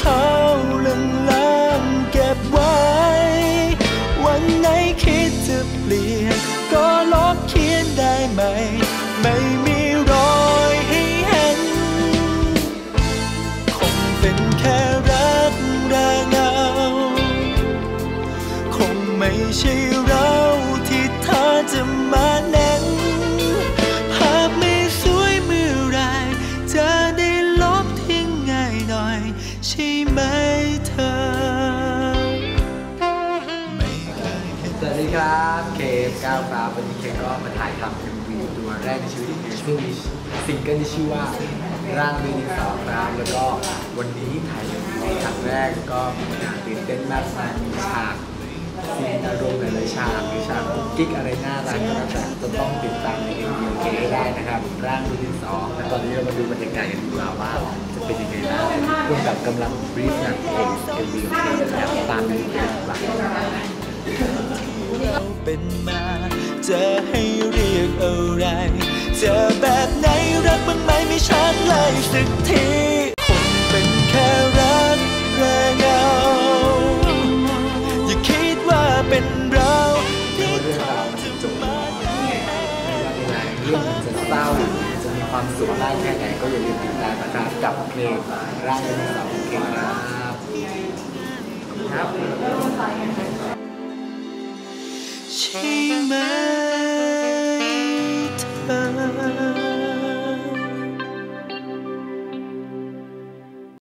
เขาลังลางเก็บไว้ วันไหนคิดจะเปลี่ยน ก็ลบเขียนได้ไหม ไม่มีรอยให้เห็น คงเป็นแค่รักแรงเงา คงไม่ใช่ ครับเคฟก้าวครับวันนี้เคฟก็มาถ่ายทำ MV ตัวแรกในชีวิตของเคซึ่งมีซิงเกิลที่ชื่อว่าร่างด้วยดินสอครับแล้วก็วันนี้ถ่าย MV ครั้งแรกก็มีงานตื่นเต้นมากมายมีฉากซีนอารมณ์หลายๆฉากหรือฉากกุ๊กกิ๊กอะไรน่ารักก็แล้วแต่จะต้องติดตามใน MV ของเคให้ได้นะครับ ร่างด้วยดินสอและตอนนี้เรามาดูบรรยากาศกันดีกว่าว่าจะเป็นยังไงบ้างร่วมกับกำลังรีฟงานเพลง MV ของเคนะครับตามดูกันดีกว่า เป็นมา จะให้เรียกอะไรเจอแบบไหนรักบ้างไหมไม่ชัดเลยสักทีคงเป็นแค่รักแรงเงาอย่าคิดว่าเป็นเราที่เราจะจบลงยังไงไม่ว่ายังไงเรื่องจะเศร้าจะมีความสุขมากแค่ไหนก็อย่าลืมติดตามนะครับกับเพลงร่างเป็นสาวเพลงครับครับ ใช่ไหม